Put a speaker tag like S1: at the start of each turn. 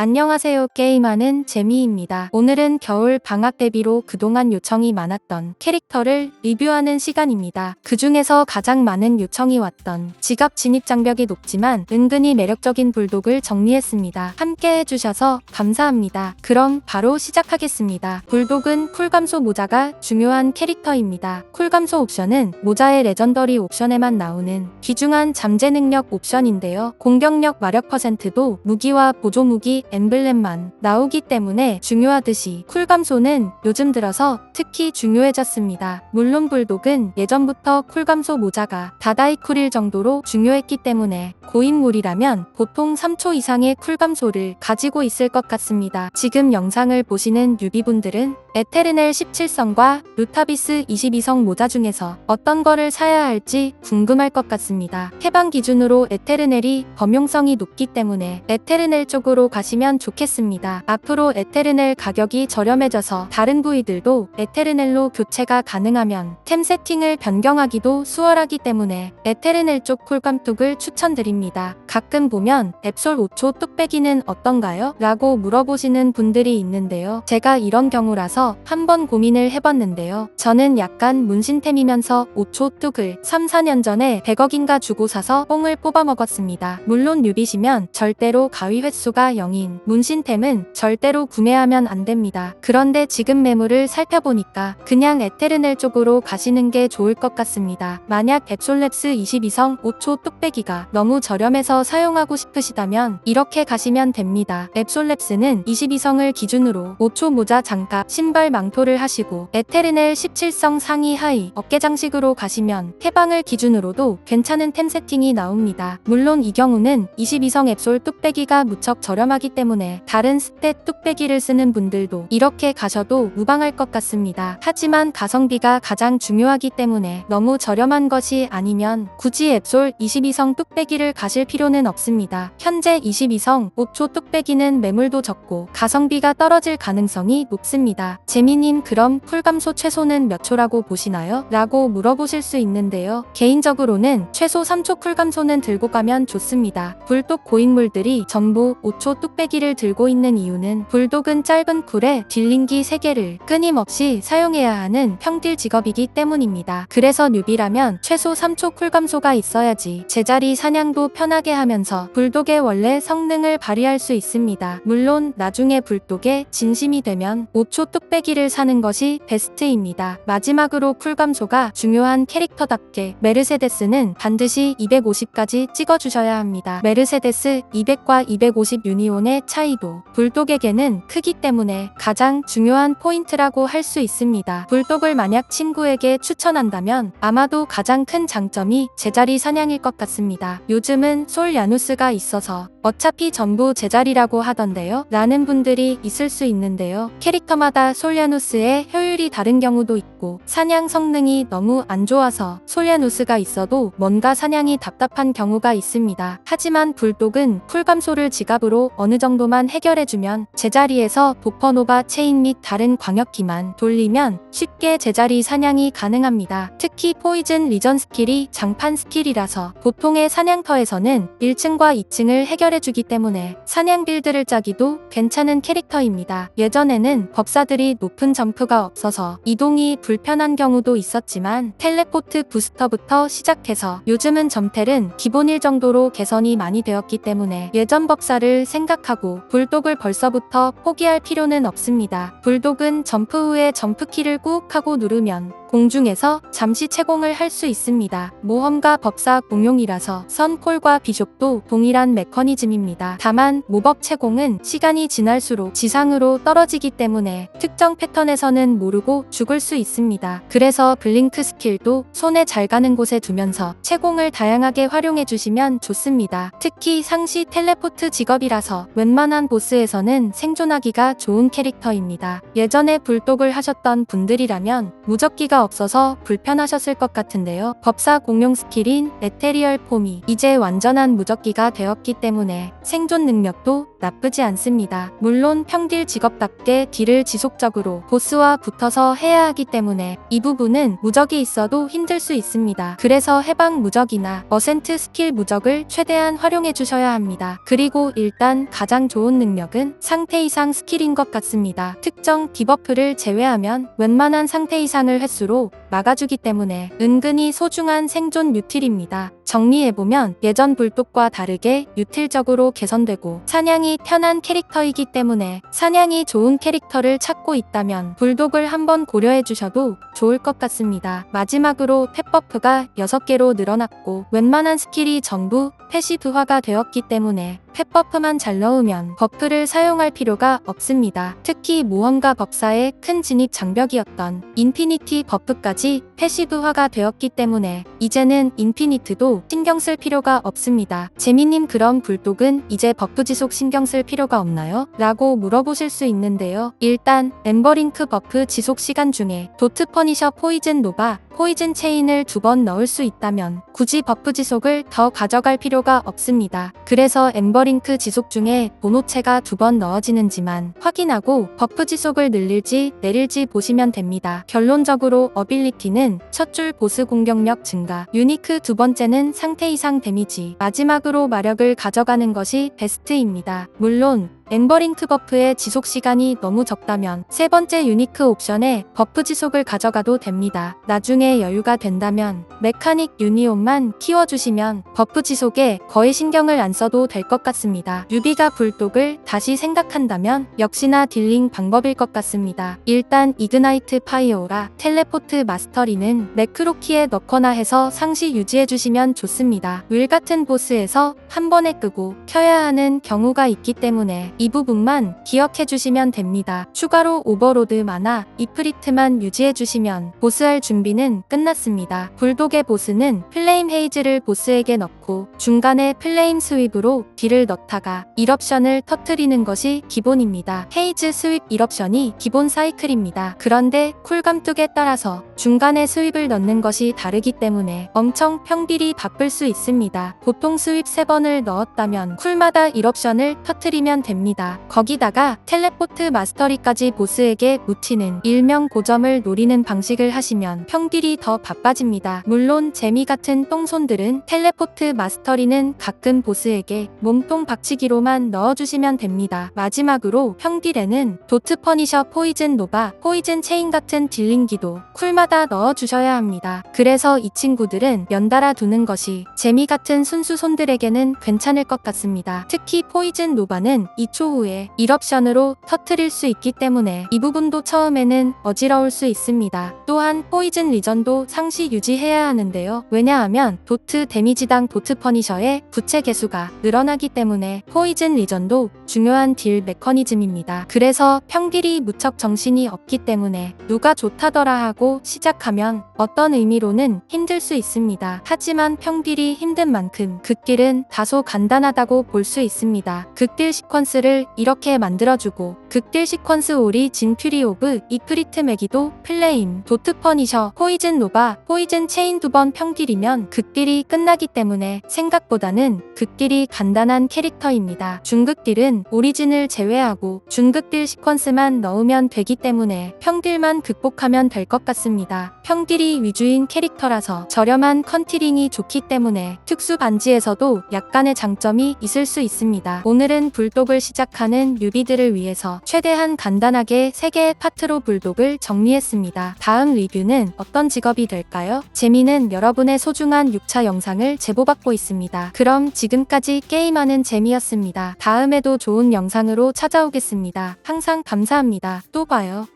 S1: 안녕하세요. 게임하는 재미입니다. 오늘은 겨울 방학 대비로 그동안 요청이 많았던 캐릭터를 리뷰하는 시간입니다. 그 중에서 가장 많은 요청이 왔던 지갑 진입 장벽이 높지만 은근히 매력적인 불독을 정리했습니다. 함께 해주셔서 감사합니다. 그럼 바로 시작하겠습니다. 불독은 쿨 감소 모자가 중요한 캐릭터입니다. 쿨 감소 옵션은 모자의 레전더리 옵션에만 나오는 귀중한 잠재 능력 옵션인데요. 공격력 마력 퍼센트도 무기와 보조 무기 엠블렘만 나오기 때문에 중요하듯이 쿨감소는 요즘 들어서 특히 중요해졌습니다. 물론 불독은 예전부터 쿨감소 모자가 다다이쿨일 정도로 중요했기 때문에 고인물이라면 보통 3초 이상의 쿨감소를 가지고 있을 것 같습니다. 지금 영상을 보시는 뉴비분들은 에테르넬 17성과 루타비스 22성 모자 중에서 어떤 거를 사야 할지 궁금할 것 같습니다. 해방 기준으로 에테르넬이 범용성이 높기 때문에 에테르넬 쪽으로 가시면 좋겠습니다. 앞으로 에테르넬 가격이 저렴해져서 다른 부위들도 에테르넬로 교체가 가능하면 템 세팅을 변경하기도 수월하기 때문에 에테르넬 쪽 쿨감뚝을 추천드립니다. 가끔 보면 앱솔 5초 뚝배기는 어떤가요? 라고 물어보시는 분들이 있는데요. 제가 이런 경우라서 한번 고민을 해봤는데요. 저는 약간 문신템이면서 5초 뚝을 3, 4년 전에 100억인가 주고 사서 뽕을 뽑아 먹었습니다. 물론 뉴비시면 절대로 가위 횟수가 0인 문신템은 절대로 구매하면 안 됩니다. 그런데 지금 매물을 살펴보니까 그냥 에테르넬 쪽으로 가시는 게 좋을 것 같습니다. 만약 앱솔랩스 22성 5초 뚝배기가 너무 저렴해서 사용하고 싶으시다면 이렇게 가시면 됩니다. 앱솔랩스는 22성을 기준으로 5초 모자 장갑, 신발 망토를 하시고 에테르넬 17성 상의 하의 어깨 장식으로 가시면 해방을 기준으로도 괜찮은 템 세팅이 나옵니다. 물론 이 경우는 22성 앱솔 뚝배기가 무척 저렴하기 때문에 다른 스탯 뚝배기를 쓰는 분들도 이렇게 가셔도 무방할 것 같습니다. 하지만 가성비가 가장 중요하기 때문에 너무 저렴한 것이 아니면 굳이 앱솔 22성 뚝배기를 가실 필요는 없습니다. 현재 22성 5초 뚝배기는 매물도 적고 가성비가 떨어질 가능성이 높습니다. 재미님 그럼 쿨감소 최소는 몇 초라고 보시나요? 라고 물어보실 수 있는데요. 개인적으로는 최소 3초 쿨감소는 들고 가면 좋습니다. 불독 고인물들이 전부 5초 뚝배기 를 들고 있는 이유는 불독은 짧은 쿨에 딜링기 3개를 끊임없이 사용해야 하는 평딜 직업이기 때문입니다. 그래서 뉴비라면 최소 3초 쿨감소가 있어야지 제자리 사냥도 편하게 하면서 불독의 원래 성능을 발휘할 수 있습니다. 물론 나중에 불독에 진심이 되면 5초 뚝배기를 사는 것이 베스트입니다. 마지막으로 쿨감소가 중요한 캐릭터답게 메르세데스는 반드시 250까지 찍어주셔야 합니다. 메르세데스 200과 250 유니온의 차이도 불독에게는 크기 때문에 가장 중요한 포인트라고 할 수 있습니다. 불독을 만약 친구에게 추천한다면 아마도 가장 큰 장점이 제자리 사냥일 것 같습니다. 요즘은 솔 야누스가 있어서 어차피 전부 제자리라고 하던데요. 라는 분들이 있을 수 있는데요. 캐릭터마다 솔야누스의 효율이 다른 경우도 있고 사냥 성능이 너무 안 좋아서 솔야누스가 있어도 뭔가 사냥이 답답한 경우가 있습니다. 하지만 불독은 쿨감소를 지갑으로 어느 정도 만 해결해주면 제자리에서 도퍼노바 체인 및 다른 광역기만 돌리면 쉽게 제자리 사냥이 가능합니다. 특히 포이즌 리전 스킬이 장판 스킬이라서 보통의 사냥터에서는 1층과 2층을 해결해주기 때문에 사냥 빌드를 짜기도 괜찮은 캐릭터입니다. 예전에는 법사들이 높은 점프가 없어서 이동이 불편한 경우도 있었지만 텔레포트 부스터부터 시작해서 요즘은 점텔은 기본일 정도로 개선이 많이 되었기 때문에 예전 법사를 생각하 고 불독을 벌써부터 포기할 필요는 없습니다. 불독은 점프 후에 점프키를 꾹 하고 누르면 공중에서 잠시 채공을 할 수 있습니다. 모험가 법사 공용이라서 선콜과 비숍도 동일한 메커니즘입니다. 다만 모법 채공은 시간이 지날수록 지상으로 떨어지기 때문에 특정 패턴에서는 모르고 죽을 수 있습니다. 그래서 블링크 스킬도 손에 잘 가는 곳에 두면서 채공을 다양하게 활용해 주시면 좋습니다. 특히 상시 텔레포트 직업이라서 웬만한 보스에서는 생존하기가 좋은 캐릭터입니다. 예전에 불독을 하셨던 분들이라면 무적기가 없어서 불편하셨을 것 같은데요. 법사 공용 스킬인 에테리얼 폼이 이제 완전한 무적기가 되었기 때문에 생존 능력도 나쁘지 않습니다. 물론 평딜 직업답게 딜을 지속적으로 보스와 붙어서 해야 하기 때문에 이 부분은 무적이 있어도 힘들 수 있습니다. 그래서 해방 무적이나 어센트 스킬 무적을 최대한 활용해 주셔야 합니다. 그리고 일단 가장 좋은 능력은 상태 이상 스킬인 것 같습니다. 특정 디버프를 제외하면 웬만한 상태 이상을 횟수로 막아주기 때문에 은근히 소중한 생존 유틸입니다. 정리해보면 예전 불독과 다르게 유틸적으로 개선되고 사냥이 편한 캐릭터이기 때문에 사냥이 좋은 캐릭터를 찾고 있다면 불독을 한번 고려해 주셔도 좋을 것 같습니다. 마지막으로 펫버프가 6개로 늘어났고 웬만한 스킬이 전부 패시브화가 되었기 때문에 펫버프만 잘 넣으면 버프를 사용할 필요가 없습니다. 특히 모험가 법사의 큰 진입 장벽이었던 인피니티 버프까지 패시브화가 되었기 때문에 이제는 인피니트도 신경 쓸 필요가 없습니다. 재미님 그럼 불독은 이제 버프 지속 신경 쓸 필요가 없나요? 라고 물어보실 수 있는데요. 일단 엠버링크 버프 지속 시간 중에 도트 퍼니셔 포이즌 노바 포이즌 체인을 두 번 넣을 수 있다면 굳이 버프 지속을 더 가져갈 필요가 없습니다. 그래서 엠버링크 지속 중에 보노체가 두 번 넣어지는지만 확인하고 버프 지속을 늘릴지 내릴지 보시면 됩니다. 결론적으로 어빌리티는 첫 줄 보스 공격력 증가, 유니크 두 번째는 상태 이상 데미지, 마지막으로 마력을 가져가는 것이 베스트입니다. 물론 엠버링크 버프의 지속 시간이 너무 적다면 세 번째 유니크 옵션에 버프 지속을 가져가도 됩니다. 나중에 여유가 된다면 메카닉 유니온만 키워주시면 버프 지속에 거의 신경을 안 써도 될 것 같습니다. 유비가 불독을 다시 생각한다면 역시나 딜링 방법일 것 같습니다. 일단 이그나이트 파이오라 텔레포트 마스터리는 매크로키에 넣거나 해서 상시 유지해주시면 좋습니다. 윌 같은 보스에서 한 번에 끄고 켜야 하는 경우가 있기 때문에 이 부분만 기억해 주시면 됩니다. 추가로 오버로드 만화 이프리트만 유지해 주시면 보스할 준비는 끝났습니다. 불독의 보스는 플레임 헤이즈를 보스에게 넣고 중간에 플레임 스윕으로 딜을 넣다가 1옵션을 터트리는 것이 기본입니다. 헤이즈 스윕 1옵션이 기본 사이클입니다. 그런데 쿨감 뚝에 따라서 중간에 스윕을 넣는 것이 다르기 때문에 엄청 평딜이 바쁠 수 있습니다. 보통 스윕 3번을 넣었다면 쿨마다 1옵션을 터트리면 됩니다. 거기다가 텔레포트 마스터리까지 보스에게 묻히는 일명 고점을 노리는 방식을 하시면 평딜이 더 바빠집니다. 물론 재미 같은 똥손들은 텔레포트 마스터리는 가끔 보스에게 몸통 박치기로만 넣어주시면 됩니다. 마지막으로 평딜에는 도트 퍼니셔 포이즌 노바, 포이즌 체인 같은 딜링기도 쿨마다 넣어주셔야 합니다. 그래서 이 친구들은 연달아 두는 것이 재미 같은 순수 손들에게는 괜찮을 것 같습니다. 특히 포이즌 노바는 2초 후에 1옵션으로 터트릴 수 있기 때문에 이 부분도 처음에는 어지러울 수 있습니다. 또한 포이즌 리전도 상시 유지해야 하는데요. 왜냐하면 도트 데미지당 도트 퍼니셔의 부채 개수가 늘어나기 때문에 포이즌 리전도 중요한 딜 메커니즘입니다. 그래서 평딜이 무척 정신이 없기 때문에 누가 좋다더라 하고 시작하면 어떤 의미로는 힘들 수 있습니다. 하지만 평딜이 힘든 만큼 극딜은 다소 간단하다고 볼 수 있습니다. 극딜 시퀀스를 이렇게 만들어주고 극딜 시퀀스 오리 진 퓨리 오브 이프리트 매기도 플레임 도트 퍼니셔 포이즌 노바 포이즌 체인 두 번 평딜이면 극딜이 끝나기 때문에 생각보다는 극딜이 간단한 캐릭터입니다. 중극딜은 오리진을 제외하고 중극딜 시퀀스만 넣으면 되기 때문에 평딜만 극복하면 될 것 같습니다. 평딜이 위주인 캐릭터라서 저렴한 컨티링이 좋기 때문에 특수 반지에서도 약간의 장점이 있을 수 있습니다. 오늘은 불독을 시작하는 뉴비들을 위해서 최대한 간단하게 3개의 파트로 불독을 정리했습니다. 다음 리뷰는 어떤 직업이 될까요? 재미는 여러분의 소중한 6차 영상을 제보받고 있습니다. 그럼 지금까지 게임하는 재미였습니다. 다음에도 좋은 영상으로 찾아오겠습니다. 항상 감사합니다. 또 봐요.